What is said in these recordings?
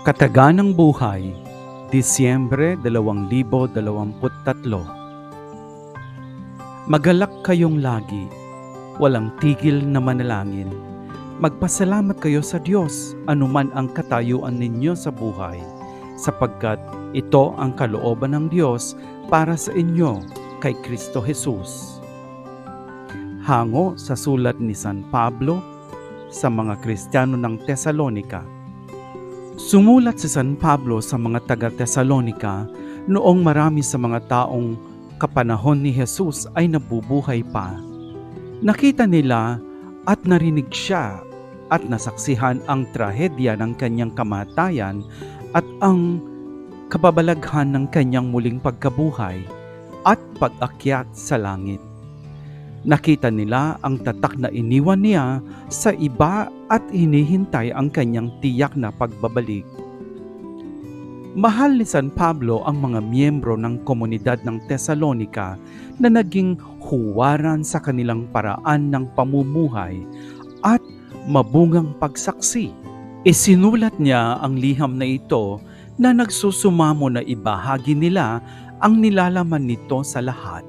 Kataganang Buhay, Disyembre 2023 Magalak kayong lagi, walang tigil na manalangin. Magpasalamat kayo sa Diyos anuman ang katayuan ninyo sa buhay, sapagkat ito ang kalooban ng Diyos para sa inyo kay Kristo Jesus. Hango sa sulat ni San Pablo sa mga Kristiyano ng Tesalonika. Sumulat si San Pablo sa mga taga-Tesalonika noong marami sa mga taong kapanahon ni Jesus ay nabubuhay pa. Nakita nila at narinig siya at nasaksihan ang trahedya ng kanyang kamatayan at ang kababalaghan ng kanyang muling pagkabuhay at pag-akyat sa langit. Nakita nila ang tatak na iniwan niya sa iba at hinihintay ang kanyang tiyak na pagbabalik. Mahal ni San Pablo ang mga miyembro ng komunidad ng Tesalonika na naging huwaran sa kanilang paraan ng pamumuhay at mabungang pagsaksi. Isinulat niya ang liham na ito na nagsusumamo na ibahagi nila ang nilalaman nito sa lahat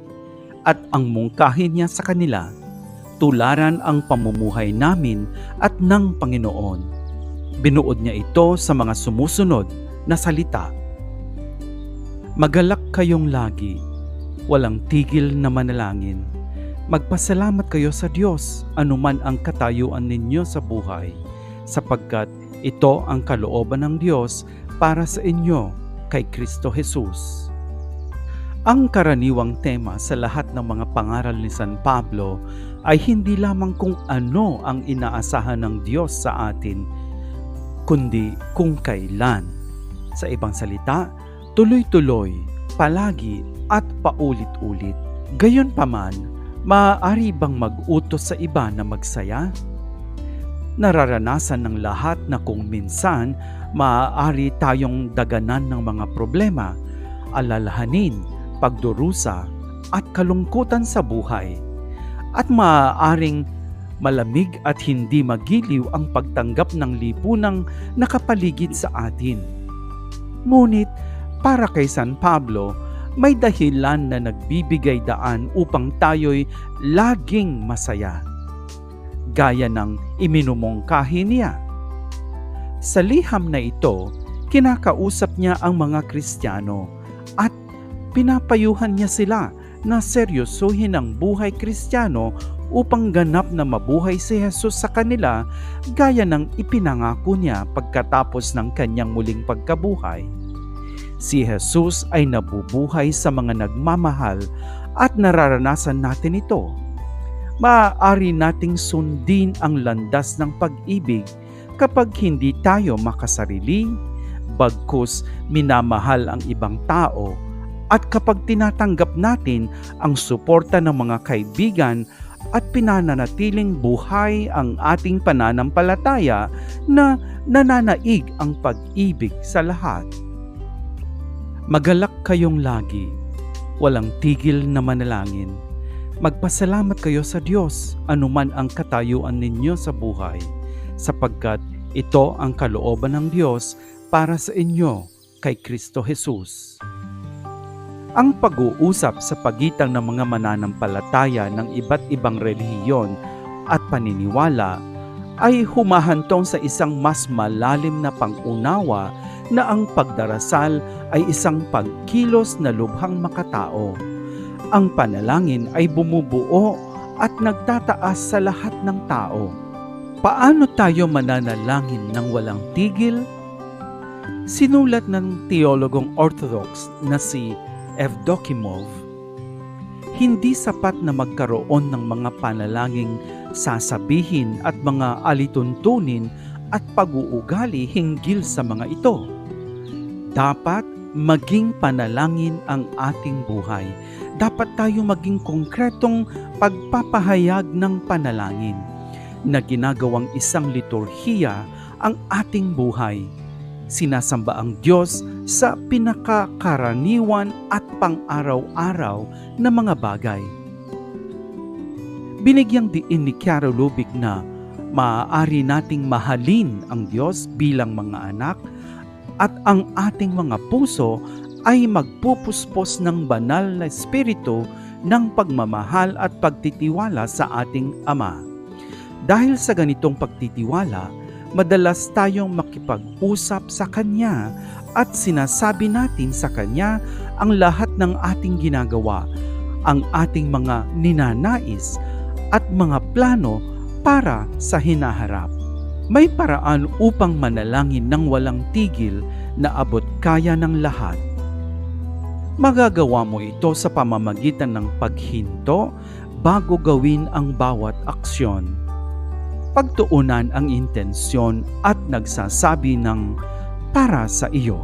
at ang mungkahin niya sa kanila, tularan ang pamumuhay namin at ng Panginoon. Binuod niya ito sa mga sumusunod na salita. Magalak kayong lagi, walang tigil na manalangin. Magpasalamat kayo sa Diyos anuman ang katayuan ninyo sa buhay, sapagkat ito ang kalooban ng Diyos para sa inyo kay Kristo Jesus. Ang karaniwang tema sa lahat ng mga pangaral ni San Pablo ay hindi lamang kung ano ang inaasahan ng Diyos sa atin, kundi kung kailan. Sa ibang salita, tuloy-tuloy, palagi at paulit-ulit. Gayunpaman, maaari bang mag-utos sa iba na magsaya? Nararanasan ng lahat na kung minsan maaari tayong daganan ng mga problema, alalahanin, pagdurusa at kalungkutan sa buhay. At maaaring malamig at hindi magiliw ang pagtanggap ng lipunang nakapaligid sa atin. Ngunit para kay San Pablo, may dahilan na nagbibigay daan upang tayo'y laging masaya. Gaya ng iminumungkahi niya. Sa liham na ito, kinakausap niya ang mga Kristiyano at pinapayuhan niya sila na seryosohin ang buhay kristyano upang ganap na mabuhay si Jesus sa kanila gaya ng ipinangako niya pagkatapos ng kanyang muling pagkabuhay. Si Jesus ay nabubuhay sa mga nagmamahal at nararanasan natin ito. Maaari nating sundin ang landas ng pag-ibig kapag hindi tayo makasarili, bagkus minamahal ang ibang tao at kapag tinatanggap natin ang suporta ng mga kaibigan at pinananatiling buhay ang ating pananampalataya na nananaig ang pag-ibig sa lahat. Magalak kayong lagi, walang tigil na manalangin. Magpasalamat kayo sa Diyos anuman ang katayuan ninyo sa buhay, sapagkat ito ang kalooban ng Diyos para sa inyo kay Kristo Jesus. Ang pag-uusap sa pagitan ng mga mananampalataya ng iba't ibang relihiyon at paniniwala ay humahantong sa isang mas malalim na pangunawa na ang pagdarasal ay isang pagkilos na lubhang makatao. Ang panalangin ay bumubuo at nagtataas sa lahat ng tao. Paano tayo mananalangin ng walang tigil? Sinulat ng teologong Orthodox na si Evdokimov, hindi sapat na magkaroon ng mga panalangin sasabihin at mga alituntunin at pag-uugali hinggil sa mga ito. Dapat maging panalangin ang ating buhay. Dapat tayo maging konkretong pagpapahayag ng panalangin na ginagawang isang liturhiya ang ating buhay sinasamba ang Diyos sa pinakakaraniwan at pang-araw-araw na mga bagay. Binigyang diin ni Chiaro Lubick na maaari nating mahalin ang Diyos bilang mga anak at ang ating mga puso ay magpupuspos ng banal na espiritu ng pagmamahal at pagtitiwala sa ating Ama. Dahil sa ganitong pagtitiwala, madalas tayong makipag-usap sa Kanya at sinasabi natin sa Kanya ang lahat ng ating ginagawa, ang ating mga ninanais at mga plano para sa hinaharap. May paraan upang manalangin ng walang tigil na abot kaya ng lahat. Magagawa mo ito sa pamamagitan ng paghinto bago gawin ang bawat aksyon. Pagtuunan ang intensyon at nagsasabi ng para sa iyo.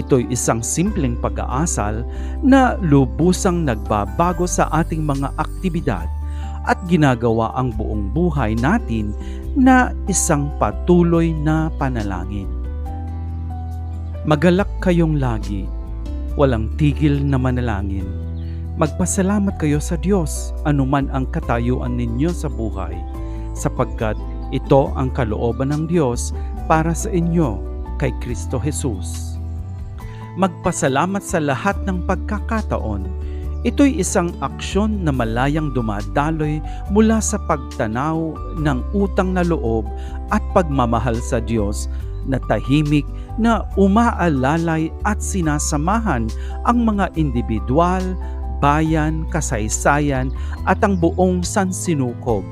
Ito'y isang simpleng pag-aasal na lubusang nagbabago sa ating mga aktibidad at ginagawa ang buong buhay natin na isang patuloy na panalangin. Magalak kayong lagi, walang tigil na manalangin. Magpasalamat kayo sa Diyos anuman ang katayuan ninyo sa buhay, sapagkat ito ang kalooban ng Diyos para sa inyo kay Kristo Jesus. Magpasalamat sa lahat ng pagkakataon Ito'y isang aksyon na malayang dumadaloy mula sa pagtanaw ng utang na loob at pagmamahal sa Diyos na tahimik na umaalalay at sinasamahan ang mga individual, bayan, kasaysayan at ang buong sansinukob.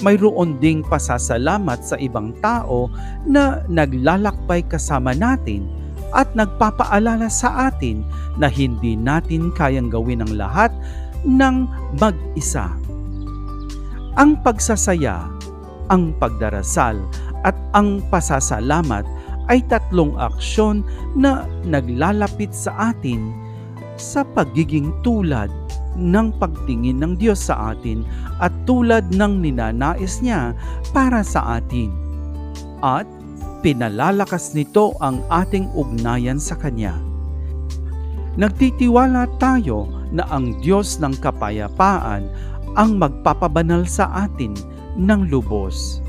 Mayroon ding pasasalamat sa ibang tao na naglalakbay kasama natin at nagpapaalala sa atin na hindi natin kayang gawin ang lahat ng mag-isa. Ang pagsasaya, ang pagdarasal at ang pasasalamat ay tatlong aksyon na naglalapit sa atin sa pagiging tulad ng pagtingin ng Diyos sa atin at tulad ng ninanais niya para sa atin. At pinalalakas nito ang ating ugnayan sa Kanya. Nagtitiwala tayo na ang Diyos ng kapayapaan ang magpapabanal sa atin ng lubos.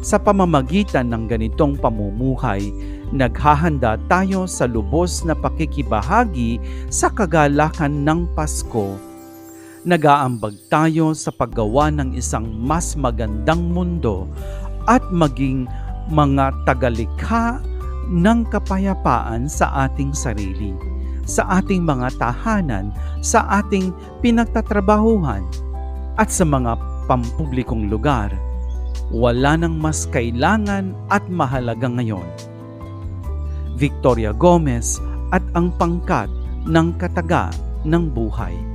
Sa pamamagitan ng ganitong pamumuhay, naghahanda tayo sa lubos na pakikibahagi sa kagalakan ng Pasko. Nagaambag tayo sa paggawa ng isang mas magandang mundo at maging mga tagalikha ng kapayapaan sa ating sarili, sa ating mga tahanan, sa ating pinagtatrabahuhan, at sa mga pampublikong lugar. Wala nang mas kailangan at mahalaga ngayon. Victoria Gomez at ang pangkat ng kataga ng buhay.